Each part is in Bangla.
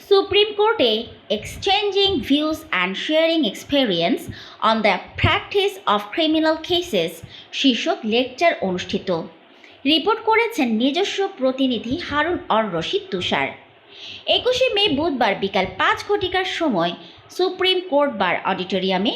Supreme Court exchanging views and sharing experience on the practice of criminal cases, শীর্ষক লেকচার অনুষ্ঠিত। রিপোর্ট করেছেন নিজস্ব প্রতিনিধি হারুন অর রশিদ তুষার। একুশে মে বুধবার বিকাল পাঁচ ঘটিকার সময় সুপ্রিম কোর্ট বার অডিটোরিয়ামে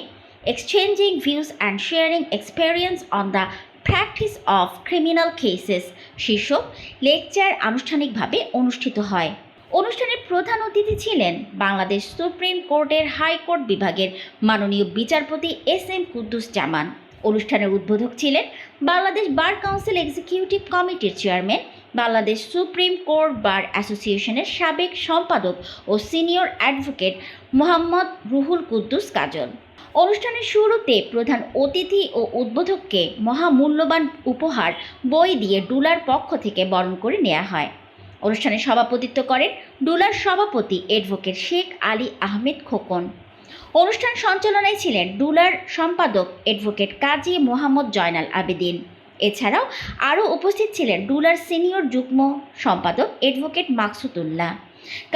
exchanging views and sharing experience on the practice of criminal cases শীর্ষক লেকচার আনুষ্ঠানিকভাবে অনুষ্ঠিত হয়। অনুষ্ঠানের প্রধান অতিথি ছিলেন বাংলাদেশ সুপ্রিম কোর্টের হাইকোর্ট বিভাগের মাননীয় বিচারপতি এস এম কুদ্দুস জামান। অনুষ্ঠানের উদ্বোধক ছিলেন বাংলাদেশ বার কাউন্সিল এক্সিকিউটিভ কমিটির chairman, Bangladesh supreme court bar অ্যাসোসিয়েশনের সাবেক সম্পাদক ও সিনিয়র অ্যাডভোকেট মোহাম্মদ রুহুল কুদ্দুস কাজল। অনুষ্ঠানের শুরুতে প্রধান অতিথি ও উদ্বোধককে মহামূল্যবান উপহার, বই দিয়ে ডুলার পক্ষ থেকে বরণ করে নেওয়া হয়। অনুষ্ঠানে সভাপতিত্ব করেন ডুলার সভাপতি অ্যাডভোকেট শেখ আলী আহমেদ খোকন। অনুষ্ঠান সঞ্চালনায় ছিলেন ডুলার সম্পাদক অ্যাডভোকেট কাজী মোহাম্মদ জয়নাল আবেদিন। এছাড়াও আরও উপস্থিত ছিলেন ডুলার সিনিয়র যুগ্ম সম্পাদক অ্যাডভোকেট মাকসুদুল্লাহ।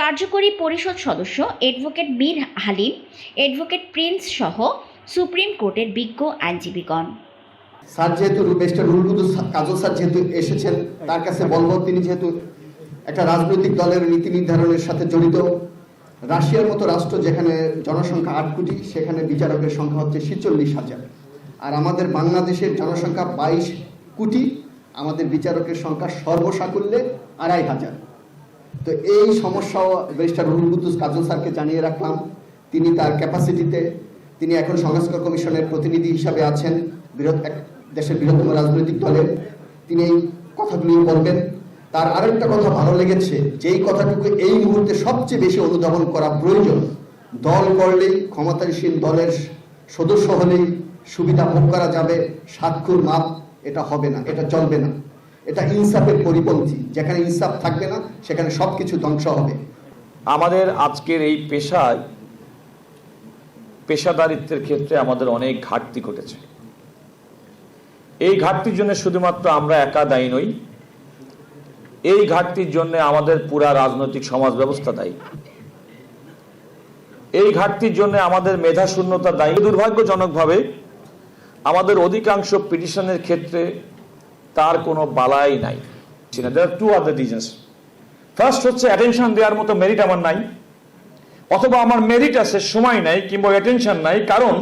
কার্যকরী পরিষদ সদস্য advocate Mir Halim, advocate Prince সহ সুপ্রিম কোর্টের বিজ্ঞ আইনজীবীগণ। স্যার, যেহেতু বেস্টার রুলকুদু কাজল স্যার যেহেতু এসেছেন, তার কাছে বলব, তিনি যেহেতু একটা রাজনৈতিক দলের নীতি নির্ধারণের সাথে জড়িত। রাশিয়ার মতো রাষ্ট্র যেখানে জনসংখ্যা আট কোটি, সেখানে বিচারকের সংখ্যা হচ্ছে ছেচল্লিশ হাজার। আর আমাদের বাংলাদেশের জনসংখ্যা বাইশ কোটি, আমাদের বিচারকের সংখ্যা সর্বসাকুল্যে আড়াই হাজার। তো এই সমস্যাও বেস্টার রুহুল কুদ্দুস কাজল স্যারকে জানিয়ে রাখলাম। তিনি তার ক্যাপাসিটিতে, তিনি এখন সংস্কার কমিশনের প্রতিনিধি হিসাবে আছেন বৃহৎ দেশের বৃহত্তম রাজনৈতিক দলের। তিনি এই কথাগুলি বলবেন। তার আরেকটা কথা ভালো লেগেছে, যেই কথাটুকু এই মুহূর্তে সবচেয়ে বেশি অনুধাবন করা প্রয়োজন, দল করলেই ক্ষমতাসীন দলের সদস্য হলেই সুবিধা ভোগ করা যাবে সাক্ষুর মাপ এটা হবে না, এটা চলবে না। এটা ইনসাফের পরিপন্থী, যেখানে ইনসাফ থাকবে না, সেখানে সবকিছু ধ্বংস হবে। আমাদের আজকের এই পেশায়, পেশাদারিত্বের ক্ষেত্রে আমাদের অনেক ঘাটতি ঘটেছে। এই ঘাটতির জন্য শুধুমাত্র আমরা একা দায়ী নই এই ঘাটতির জন্য আমাদের পুরা রাজনৈতিক সমাজ ব্যবস্থা দায়ী। এই ঘাটতির জন্য আমাদের মেধা শূন্যতা দায়ী। দুর্ভাগ্যজনকভাবে আমাদের অধিকাংশ পিটিশনের ক্ষেত্রে তার কোনো বালাই নাই। There two other reasons first হচ্ছে অ্যাটেনশন দেওয়ার মতো মেরিট আমার নাই, অথবা আমার মেরিট আছে, সময় নাই, কিংবা অ্যাটেনশন নাই, কারণ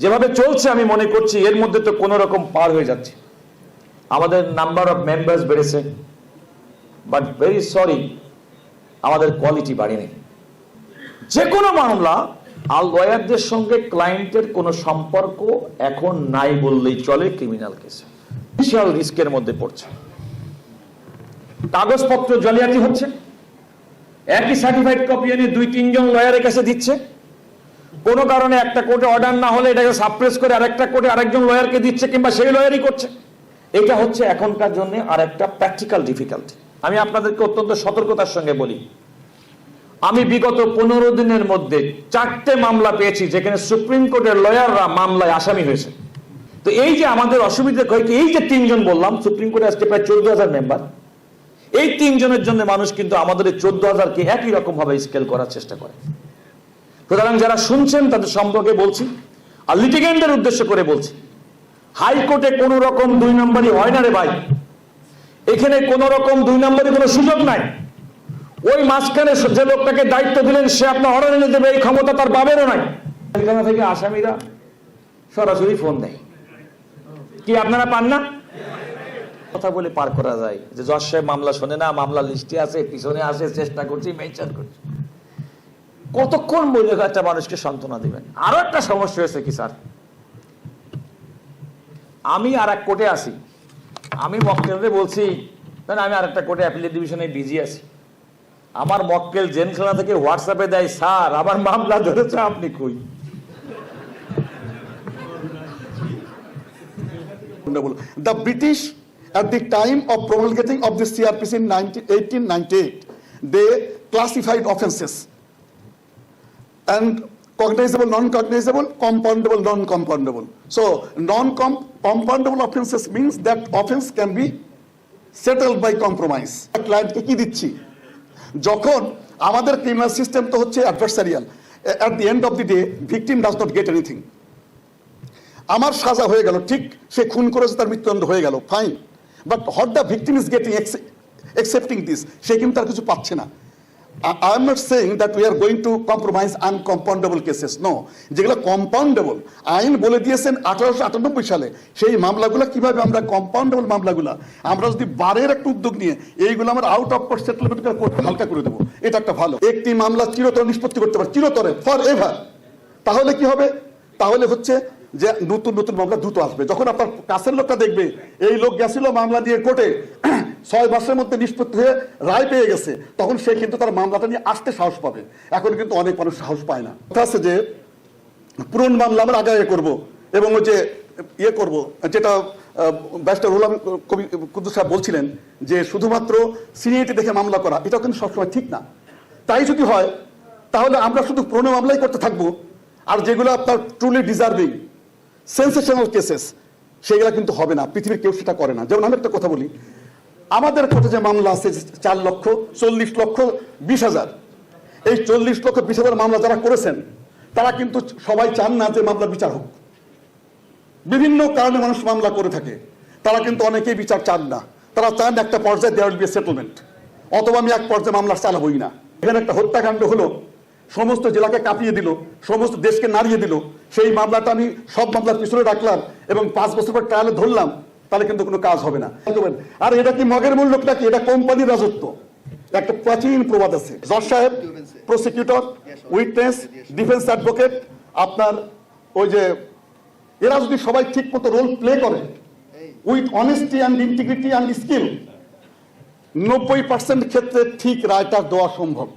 যেভাবে চলছে আমি মনে করছি এর মধ্যে তো কোনো রকম পার হয়ে যাচ্ছে। আমাদের নাম্বার অফ মেম্বার্স বেড়েছে। বাট ভেরি সরি আমাদের কোয়ালিটি বাড়েনি। যে কোনো মামলা আর লয়ারদের সঙ্গে ক্লায়েন্টের কোনো সম্পর্ক এখন নাই বললেই চলে ক্রিমিনাল কেসে বিশাল রিস্কের মধ্যে পড়ছে। কাগজপত্র জালিয়াতি হচ্ছে। একই সার্টিফাইড কপি এনে দুই, তিনজন লয়ারের কাছে দিচ্ছে। কোনো কারণে একটা কোর্টে অর্ডার না হলে এটাকে সাপ্রেস করে আরেকটা কোর্টে আরেকজন লয়ারকে দিচ্ছে কিংবা সেই লয়ারই করছে। এটা হচ্ছে এখনকার জন্য আর একটা প্র্যাকটিক্যাল ডিফিকাল্টি আমি আপনাদেরকে অত্যন্ত সতর্কতার সঙ্গে বলি। আমি বিগত পনেরো দিনের মধ্যে চারটে মামলা পেয়েছি যেখানে সুপ্রিম কোর্টের লয়াররা মামলায় আসামি হয়েছে। তো এই যে আমাদের অসুবিধা হয় কি, এই যে তিনজন বললাম সুপ্রিম কোর্টে আজকে প্রায় চোদ্দ হাজার মেম্বার। এই তিনজনের জন্য মানুষ কিন্তু আমাদের এই চোদ্দ হাজারকে একই রকম ভাবে স্কেল করার চেষ্টা করে। সুতরাং যারা শুনছেন তাদের সম্পর্কে বলছি আর লিটিগেন্টের উদ্দেশ্য করে বলছি হাইকোর্টে কোন রকম দুই নম্বরই হয় না রে ভাই। এখানে কোন রকম দুই নম্বরে কোনো সুযোগ নাই। ওই মাঝখানে যে লোকটাকে দায়িত্ব দিলেন, সে আপনার অর্ডার এনে দেবে এই ক্ষমতা তার বাবেরও নাই। থেকে আসামিরা সরাসরি ফোন দেয়। কি আপনারা পান না? কথা বলে পার করা যায়। যে জজ সাহেব মামলা শোনে না, মামলা লিস্টে আছে, পিছনে আছে, চেষ্টা করছি, মেনশন করছি। কতক্ষণ বলে একটা মানুষকে সান্ত্বনা দিবেন? আরও একটা সমস্যা হয়েছে কি, স্যার? আমি আর এক কোর্টে আসি আমি মক্কেলদের বলছি, না আমি আর একটা কোর্টে অ্যাপিলেট ডিভিশনে বিজি আছি। আমার মক্কেল জেনখানা থেকে হোয়াটসঅ্যাপে দেয়, স্যার, আমার মামলা ধরেছে, আপনি কই? The British at the time of promulgating of the CrPC nineteen eighteen ninety eight they classified offences and cognizable, non-cognizable, compoundable, non-compoundable. So non-compoundable offences means that offense can be settled by compromise. Client কে দিচ্ছি যখন আমাদের ক্রিমিনাল সিস্টেম তো হচ্ছে adversarial at the end of the day victim does not get anything আমার সাজা হয়ে গেল ঠিক সে খুন করেছে তার মৃত্যুদণ্ড হয়ে গেল fine but what the victim is getting accepting this সে কিন্তু আর কিছু পাচ্ছে না I am not saying that we are going to compromise uncompoundable cases no যেগুলো কম্পাউন্ডেবল আইন বলে দিয়েছেন আঠারোশো আটানব্বই সালে, সেই মামলাগুলো কীভাবে আমরা কম্পাউন্ডেবল মামলাগুলো, আমরা যদি বারের একটা উদ্যোগ নিয়ে এইগুলো আমরা আউট অফ কোর্ট সেটেলমেন্ট হালকা করে দেবো, এটা একটা ভালো। একটি মামলা চিরতরে নিষ্পত্তি করতে পারে, চিরতরে ফর এভার তাহলে কি হবে? তাহলে হচ্ছে যে নতুন নতুন মামলা দ্রুত আসবে। যখন আপনার কাছের লোকটা দেখবে, এই লোক গেছিল মামলা দিয়ে কোর্টে ছয় মাসের মধ্যে নিষ্পত্তি হয়ে রায় পেয়ে গেছে। তখন সে কিন্তু তার মামলাটা নিয়ে আসতে সাহস পাবে। এখন কিন্তু অনেক মানুষ সাহস পায় না। কথা আছে যে, পুরন মামলা আমরা আগে করব এবং ওই যে ইয়ে করব, যেটা ব্যারিস্টার রুলাম কবি, কুদ্দুস সাহেব বলছিলেন যে, শুধুমাত্র সিনিয়রিটি দেখে মামলা করা এটা কিন্তু সবসময় ঠিক না। তাই যদি হয়, তাহলে আমরা শুধু পুরনো মামলাই করতে থাকব, আর যেগুলো আপনার ট্রুলি ডিজার্ভিং সেন্সেশনাল কেসেস সেগুলো কিন্তু হবে না, পৃথিবীর কেউ সেটা করে না। যেমন আমি একটা কথা বলি আমাদের কোর্টে যে মামলা আছে, চার লক্ষ, চল্লিশ লক্ষ, বিশ হাজার। এই চল্লিশ লক্ষ, বিশ হাজার মামলা যারা করেছেন, তারা কিন্তু সবাই চান না যে মামলা বিচার হোক। বিভিন্ন কারণে মানুষ মামলা করে থাকে। তারা কিন্তু অনেকেই বিচার চান না। তারা চান একটা পর্যায়ে দেওয়ার বি সেটেলমেন্ট অথবা আমি এক পর্যায়ে মামলা চালাবই না। এখানে একটা হত্যাকাণ্ড হলো। সমস্ত জেলাকে কাঁপিয়ে দিল, সমস্ত দেশকে নাড়িয়ে দিল। সেই মামলাটা আমি সব মামলার পিছনে রাখলাম এবং পাঁচ বছর পর ট্রায়ালে ধরলাম। তাহলে কিন্তু কোনো কাজ হবে না। আর এটা কি মগের মূল লোকটা কি? এটা কোম্পানির রাজত্ব। একটা প্রাচীন প্রবাদ আছে। জজ সাহেব প্রসিকিউটর উইটনেস ডিফেন্স অ্যাডভোকেট আপনার ওই যে, এরা যদি সবাই ঠিক মতো রোল প্লে করে with honesty and integrity and skill নব্বই পার্সেন্ট ক্ষেত্রে ঠিক রায়টা দেওয়া সম্ভব।